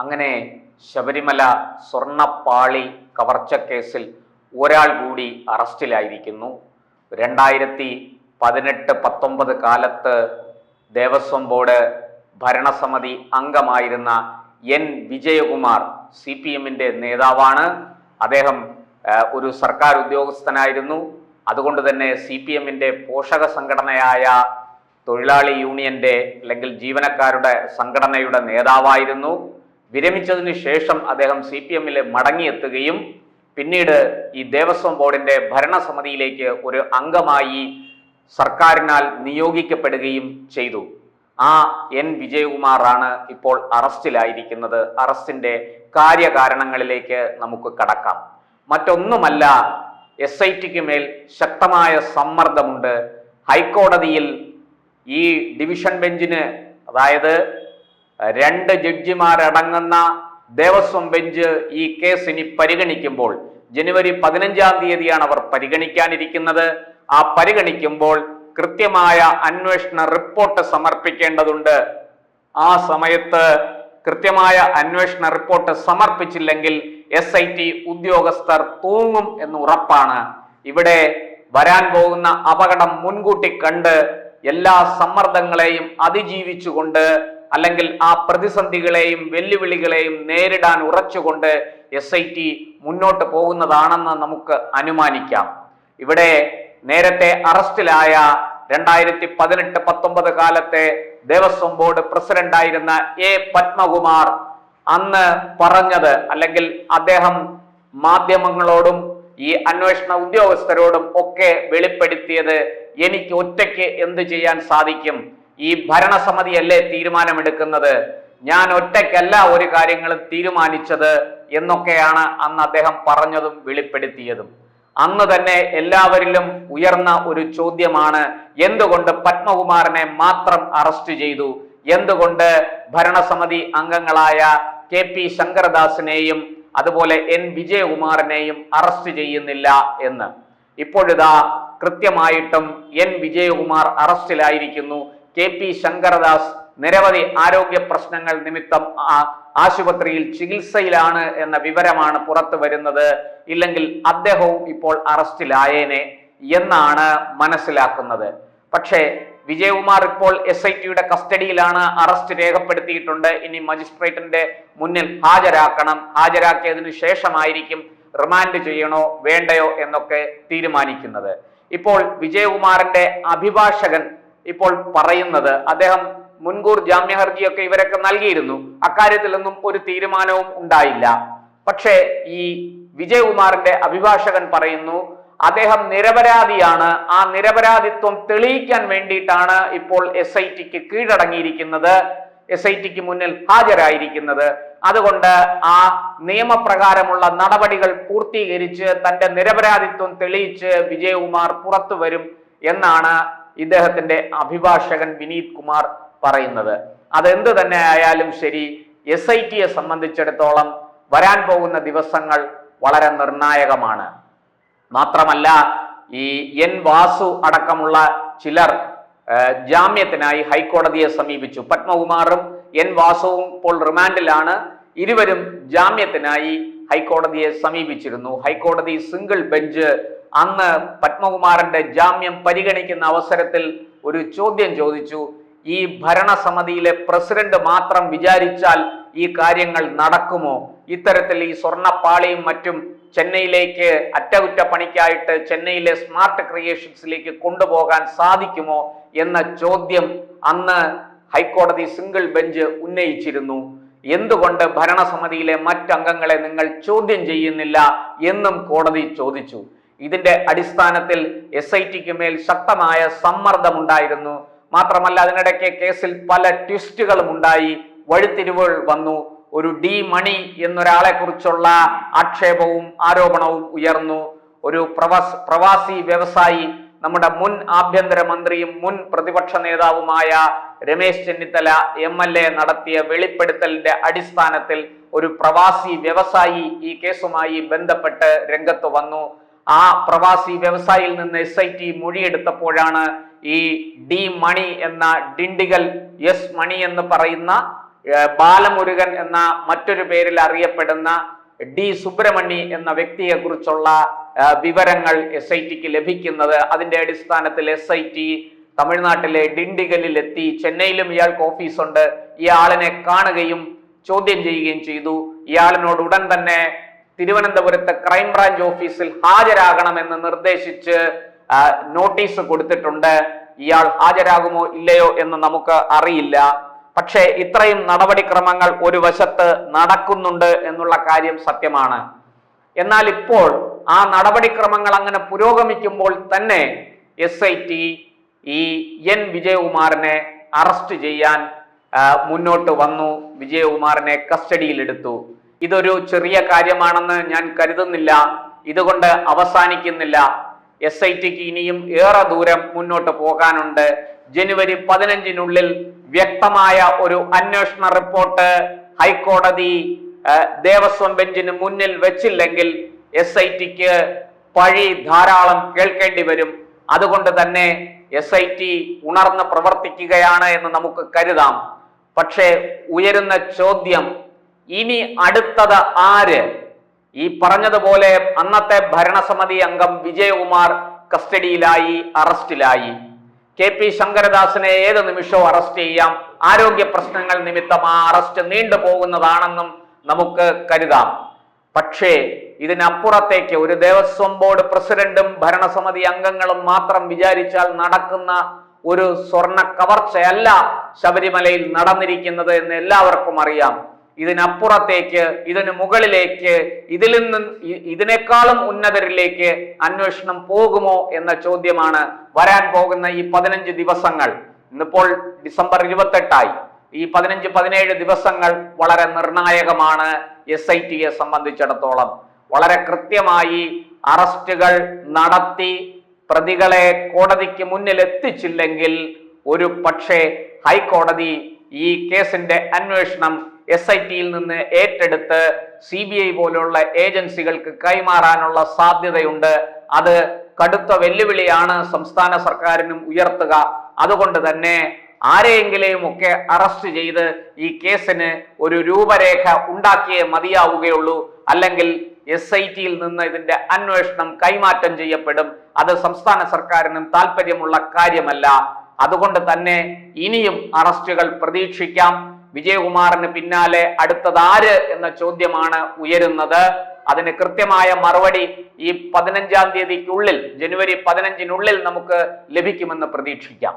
അങ്ങനെ ശബരിമല സ്വർണപ്പാളി കവർച്ചക്കേസിൽ ഒരാൾ കൂടി അറസ്റ്റിലായിരിക്കുന്നു. രണ്ടായിരത്തി പതിനെട്ട് പത്തൊമ്പത് കാലത്ത് ദേവസ്വം ബോർഡ് ഭരണസമിതി അംഗമായിരുന്ന എൻ. വിജയകുമാർ സി പി എമ്മിന്റെ നേതാവാണ്. അദ്ദേഹം ഒരു സർക്കാർ ഉദ്യോഗസ്ഥനായിരുന്നു. അതുകൊണ്ട് തന്നെ സി പി എമ്മിന്റെ പോഷക സംഘടനയായ തൊഴിലാളി യൂണിയന്റെ അല്ലെങ്കിൽ ജീവനക്കാരുടെ സംഘടനയുടെ നേതാവായിരുന്നു. വിരമിച്ചതിന് ശേഷം അദ്ദേഹം സി പി എമ്മിൽ മടങ്ങിയെത്തുകയും പിന്നീട് ഈ ദേവസ്വം ബോർഡിന്റെ ഭരണസമിതിയിലേക്ക് ഒരു അംഗമായി സർക്കാരിനാൽ നിയോഗിക്കപ്പെടുകയും ചെയ്തു. ആ എൻ. വിജയകുമാറാണ് ഇപ്പോൾ അറസ്റ്റിലായിരിക്കുന്നത്. അറസ്റ്റിന്റെ കാര്യകാരണങ്ങളിലേക്ക് നമുക്ക് കടക്കാം. മറ്റൊന്നുമല്ല എസ് ഐ ടിക്ക് മേൽ ശക്തമായ സമ്മർദ്ദമുണ്ട്. ഹൈക്കോടതിയിൽ ഈ ഡിവിഷൻ ബെഞ്ചിന് അതായത് രണ്ട് ജഡ്ജിമാരടങ്ങുന്ന ദേവസ്വം ബെഞ്ച് ഈ കേസ് ഇനി പരിഗണിക്കുമ്പോൾ ജനുവരി പതിനഞ്ചാം തീയതിയാണ് അവർ പരിഗണിക്കാനിരിക്കുന്നത്. ആ പരിഗണിക്കുമ്പോൾ കൃത്യമായ അന്വേഷണ റിപ്പോർട്ട് സമർപ്പിക്കേണ്ടതുണ്ട്. ആ സമയത്ത് കൃത്യമായ അന്വേഷണ റിപ്പോർട്ട് സമർപ്പിച്ചില്ലെങ്കിൽ എസ് ഐ ടി ഉദ്യോഗസ്ഥർ തൂങ്ങും എന്ന് ഉറപ്പാണ്. ഇവിടെ വരാൻ പോകുന്ന അപകടം മുൻകൂട്ടി കണ്ട് എല്ലാ സമ്മർദ്ദങ്ങളെയും അതിജീവിച്ചുകൊണ്ട് അല്ലെങ്കിൽ ആ പ്രതിസന്ധികളെയും വെല്ലുവിളികളെയും നേരിടാൻ ഉറച്ചുകൊണ്ട് എസ് ഐ ടി മുന്നോട്ട് പോകുന്നതാണെന്ന് നമുക്ക് അനുമാനിക്കാം. ഇവിടെ നേരത്തെ അറസ്റ്റിലായ രണ്ടായിരത്തി പതിനെട്ട് പത്തൊമ്പത് കാലത്തെ ദേവസ്വം ബോർഡ് പ്രസിഡന്റായിരുന്ന എ പത്മകുമാർ അന്ന് പറഞ്ഞത് അല്ലെങ്കിൽ അദ്ദേഹം മാധ്യമങ്ങളോടും ഈ അന്വേഷണ ഉദ്യോഗസ്ഥരോടും ഒക്കെ വെളിപ്പെടുത്തിയത് എനിക്ക് ഒറ്റയ്ക്ക് എന്ത് ചെയ്യാൻ സാധിക്കും? ഈ ഭരണസമിതിയല്ലേ തീരുമാനമെടുക്കുന്നത്? ഞാൻ ഒറ്റയ്ക്കല്ല ഒരു കാര്യങ്ങളും തീരുമാനിച്ചത് എന്നൊക്കെയാണ് അന്ന് അദ്ദേഹം പറഞ്ഞതും വെളിപ്പെടുത്തിയതും. അന്ന് തന്നെ എല്ലാവരിലും ഉയർന്ന ഒരു ചോദ്യമാണ് എന്തുകൊണ്ട് പത്മകുമാറിനെ മാത്രം അറസ്റ്റ് ചെയ്തു? എന്തുകൊണ്ട് ഭരണസമിതി അംഗങ്ങളായ കെ പി ശങ്കരദാസിനെയും അതുപോലെ എൻ വിജയകുമാറിനെയും അറസ്റ്റ് ചെയ്യുന്നില്ല എന്ന്. ഇപ്പോഴിതാ കൃത്യമായിട്ടും എൻ വിജയകുമാർ അറസ്റ്റിലായിരിക്കുന്നു. കെ പി ശങ്കരദാസ് നിരവധി ആരോഗ്യ പ്രശ്നങ്ങൾ നിമിത്തം ആശുപത്രിയിൽ ചികിത്സയിലാണ് എന്ന വിവരമാണ് പുറത്തു വരുന്നത്. ഇല്ലെങ്കിൽ അദ്ദേഹവും ഇപ്പോൾ അറസ്റ്റിലായേനെ എന്നാണ് മനസ്സിലാക്കുന്നത്. പക്ഷേ വിജയകുമാർ ഇപ്പോൾ എസ് ഐ ടിയുടെ കസ്റ്റഡിയിലാണ് അറസ്റ്റ് രേഖപ്പെടുത്തിയിട്ടുണ്ട്. ഇനി മജിസ്ട്രേറ്റിന്റെ മുന്നിൽ ഹാജരാക്കണം. ഹാജരാക്കിയതിനു ശേഷമായിരിക്കും റിമാൻഡ് ചെയ്യണോ വേണ്ടയോ എന്നൊക്കെ തീരുമാനിക്കുന്നത്. ഇപ്പോൾ വിജയകുമാറിന്റെ അഭിഭാഷകൻ ഇപ്പോൾ പറയുന്നത് അദ്ദേഹം മുൻകൂർ ജാമ്യ ഹർജിയൊക്കെ ഇവരൊക്കെ നൽകിയിരുന്നു. അക്കാര്യത്തിലൊന്നും ഒരു തീരുമാനവും ഉണ്ടായില്ല. പക്ഷേ ഈ വിജയകുമാറിന്റെ അഭിഭാഷകൻ പറയുന്നു അദ്ദേഹം നിരപരാധിയാണ്. ആ നിരപരാധിത്വം തെളിയിക്കാൻ വേണ്ടിയിട്ടാണ് ഇപ്പോൾ എസ് ഐ ടിക്ക് കീഴടങ്ങിയിരിക്കുന്നത്. എസ് ഐ ടിക്ക് മുന്നിൽ ഹാജരായിരിക്കുന്നത്. അതുകൊണ്ട് ആ നിയമപ്രകാരമുള്ള നടപടികൾ പൂർത്തീകരിച്ച് തന്റെ നിരപരാധിത്വം തെളിയിച്ച് വിജയകുമാർ പുറത്തു വരും എന്നാണ് ഇദ്ദേഹത്തിന്റെ അഭിഭാഷകൻ വിനീത് കുമാർ പറയുന്നത്. അതെന്ത് തന്നെ ആയാലും ശരി എസ് ഐ ടിയെ സംബന്ധിച്ചിടത്തോളം വരാൻ പോകുന്ന ദിവസങ്ങൾ വളരെ നിർണായകമാണ്. മാത്രമല്ല ഈ എൻ വാസു അടക്കമുള്ള ചിലർ ജാമ്യത്തിനായി ഹൈക്കോടതിയെ സമീപിച്ചു. പത്മകുമാറും എൻ വാസുവും ഇപ്പോൾ റിമാൻഡിലാണ്. ഇരുവരും ജാമ്യത്തിനായി ഹൈക്കോടതിയെ സമീപിച്ചിരുന്നു. ഹൈക്കോടതി സിംഗിൾ ബെഞ്ച് അന്ന് പത്മകുമാറിന്റെ ജാമ്യം പരിഗണിക്കുന്ന അവസരത്തിൽ ഒരു ചോദ്യം ചോദിച്ചു. ഈ ഭരണസമിതിയിലെ പ്രസിഡന്റ് മാത്രം വിചാരിച്ചാൽ ഈ കാര്യങ്ങൾ നടക്കുമോ? ഇത്തരത്തിൽ ഈ സ്വർണപ്പാളിയും മറ്റും ചെന്നൈയിലേക്ക് അറ്റകുറ്റപ്പണിക്കായിട്ട് ചെന്നൈയിലെ സ്മാർട്ട് ക്രിയേഷൻസിലേക്ക് കൊണ്ടുപോകാൻ സാധിക്കുമോ എന്ന ചോദ്യം അന്ന് ഹൈക്കോടതി സിംഗിൾ ബെഞ്ച് ഉന്നയിച്ചിരുന്നു. എന്തുകൊണ്ട് ഭരണസമിതിയിലെ മറ്റംഗങ്ങളെ നിങ്ങൾ ചോദ്യം ചെയ്യുന്നില്ല എന്നും കോടതി ചോദിച്ചു. ഇതിന്റെ അടിസ്ഥാനത്തിൽ എസ് ഐ ടിക്ക് മേൽ ശക്തമായ സമ്മർദ്ദമുണ്ടായിരുന്നു. മാത്രമല്ല അതിനിടയ്ക്ക് കേസിൽ പല ട്വിസ്റ്റുകളും ഉണ്ടായി. വഴിത്തിരിവുകൾ വന്നു. ഒരു ഡി മണി എന്നൊരാളെ കുറിച്ചുള്ള ആക്ഷേപവും ആരോപണവും ഉയർന്നു. ഒരു പ്രവാസ് പ്രവാസി വ്യവസായി നമ്മുടെ മുൻ ആഭ്യന്തര മന്ത്രിയും മുൻ പ്രതിപക്ഷ നേതാവുമായ Ramesh Chennithala M L A നടത്തിയ വെളിപ്പെടുത്തലിന്റെ അടിസ്ഥാനത്തിൽ ഒരു പ്രവാസി വ്യവസായി ഈ കേസുമായി ബന്ധപ്പെട്ട് രംഗത്ത് വന്നു. ആ പ്രവാസി വ്യവസായിൽ നിന്ന് എസ് ഐ ടി മൊഴിയെടുത്തപ്പോഴാണ് ഈ ഡി മണി എന്ന ഡിണ്ടിഗൽ എസ് മണി എന്ന് പറയുന്ന ബാലമുരുകൻ എന്ന മറ്റൊരു പേരിൽ അറിയപ്പെടുന്ന ഡി സുബ്രഹ്മണി എന്ന വ്യക്തിയെ കുറിച്ചുള്ള വിവരങ്ങൾ എസ് ഐ ടിക്ക് ലഭിക്കുന്നത്. അതിന്റെ അടിസ്ഥാനത്തിൽ എസ് ഐ ടി തമിഴ്നാട്ടിലെ ഡിണ്ടിഗലിൽ എത്തി ചെന്നൈയിലും ഇയാൾക്ക് ഓഫീസുണ്ട്. ഇയാളിനെ കാണുകയും ചോദ്യം ചെയ്യുകയും ചെയ്തു. ഇയാളിനോട് ഉടൻ തന്നെ തിരുവനന്തപുരത്തെ ക്രൈംബ്രാഞ്ച് ഓഫീസിൽ ഹാജരാകണമെന്ന് നിർദ്ദേശിച്ച് നോട്ടീസ് കൊടുത്തിട്ടുണ്ട്. ഇയാൾ ഹാജരാകുമോ ഇല്ലയോ എന്ന് നമുക്ക് അറിയില്ല. പക്ഷേ ഇത്രയും നടപടിക്രമങ്ങൾ ഒരു വശത്ത് നടക്കുന്നുണ്ട് എന്നുള്ള കാര്യം സത്യമാണ്. എന്നാൽ ഇപ്പോൾ ആ നടപടിക്രമങ്ങൾ അങ്ങനെ പുരോഗമിക്കുമ്പോൾ തന്നെ എസ് ഐ ടി ഈ എൻ വിജയകുമാറിനെ അറസ്റ്റ് ചെയ്യാൻ മുന്നോട്ട് വന്നു. വിജയകുമാറിനെ കസ്റ്റഡിയിലെടുത്തു. ഇതൊരു ചെറിയ കാര്യമാണെന്ന് ഞാൻ കരുതുന്നില്ല. ഇതുകൊണ്ട് അവസാനിക്കുന്നില്ല. എസ് ഐ ടിക്ക് ഇനിയും ഏറെ ദൂരം മുന്നോട്ട് പോകാനുണ്ട്. ജനുവരി പതിനഞ്ചിനുള്ളിൽ വ്യക്തമായ ഒരു അന്വേഷണ റിപ്പോർട്ട് ഹൈക്കോടതി ദേവസ്വം ബെഞ്ചിന് മുന്നിൽ വെച്ചില്ലെങ്കിൽ എസ് ഐ ടിക്ക് പഴി ധാരാളം കേൾക്കേണ്ടി വരും. അതുകൊണ്ട് തന്നെ എസ് ഐ ടി ഉണർന്ന് പ്രവർത്തിക്കുകയാണ് എന്ന് നമുക്ക് കരുതാം. പക്ഷേ ഉയരുന്ന ചോദ്യം ഇനി അടുത്തത് ആര്? ഈ പറഞ്ഞതുപോലെ അന്നത്തെ ഭരണസമിതി അംഗം വിജയകുമാർ കസ്റ്റഡിയിലായി അറസ്റ്റിലായി. കെ പി ശങ്കരദാസിനെ ഏത് നിമിഷവും അറസ്റ്റ് ചെയ്യാം. ആരോഗ്യ പ്രശ്നങ്ങൾ നിമിത്തം ആ അറസ്റ്റ് നീണ്ടുപോകുന്നതാണെന്നും നമുക്ക് കരുതാം. പക്ഷേ ഇതിനപ്പുറത്തേക്ക് ഒരു ദേവസ്വം ബോർഡ് പ്രസിഡന്റും ഭരണസമിതി അംഗങ്ങളും മാത്രം വിചാരിച്ചാൽ നടക്കുന്ന ഒരു സ്വർണ കവർച്ചയല്ല ശബരിമലയിൽ നടന്നിരിക്കുന്നത് എന്ന് എല്ലാവർക്കും അറിയാം. ഇതിനപ്പുറത്തേക്ക് ഇതിന് മുകളിലേക്ക് ഇതിൽ നിന്ന് ഇതിനേക്കാളും ഉന്നതരിലേക്ക് അന്വേഷണം പോകുമോ എന്ന ചോദ്യമാണ് വരാൻ പോകുന്ന ഈ പതിനഞ്ച് ദിവസങ്ങൾ. ഇന്നിപ്പോൾ ഡിസംബർ ഇരുപത്തെട്ടായി. ഈ പതിനഞ്ച് പതിനേഴ് ദിവസങ്ങൾ വളരെ നിർണായകമാണ് എസ് ഐ ടിയെ സംബന്ധിച്ചിടത്തോളം. വളരെ കൃത്യമായി അറസ്റ്റുകൾ നടത്തി പ്രതികളെ കോടതിക്ക് മുന്നിൽ എത്തിച്ചില്ലെങ്കിൽ ഒരു പക്ഷേ ഹൈക്കോടതി ഈ കേസിന്റെ അന്വേഷണം എസ് ഐ ടിയിൽ നിന്ന് ഏറ്റെടുത്ത് സി ബി ഐ പോലുള്ള ഏജൻസികൾക്ക് കൈമാറാനുള്ള സാധ്യതയുണ്ട്. അത് കടുത്ത വെല്ലുവിളിയാണ് സംസ്ഥാന സർക്കാരിനും ഉയർത്തുക. അതുകൊണ്ട് തന്നെ ആരെയെങ്കിലെയും ഒക്കെ അറസ്റ്റ് ചെയ്ത് ഈ കേസിന് ഒരു രൂപരേഖ ഉണ്ടാക്കിയേ മതിയാവുകയുള്ളൂ. അല്ലെങ്കിൽ എസ് ഐ ടിയിൽ നിന്ന് ഇതിന്റെ അന്വേഷണം കൈമാറ്റം ചെയ്യപ്പെടും. അത് സംസ്ഥാന സർക്കാരിനും താല്പര്യമുള്ള കാര്യമല്ല. അതുകൊണ്ട് തന്നെ ഇനിയും അറസ്റ്റുകൾ പ്രതീക്ഷിക്കാം. വിജയകുമാറിന് പിന്നാലെ അടുത്തതാര് എന്ന ചോദ്യമാണ് ഉയരുന്നത്. അതിന് കൃത്യമായ മറുപടി ഈ പതിനഞ്ചാം തീയതിക്കുള്ളിൽ ജനുവരി പതിനഞ്ചിനുള്ളിൽ നമുക്ക് ലഭിക്കുമെന്ന് പ്രതീക്ഷിക്കാം.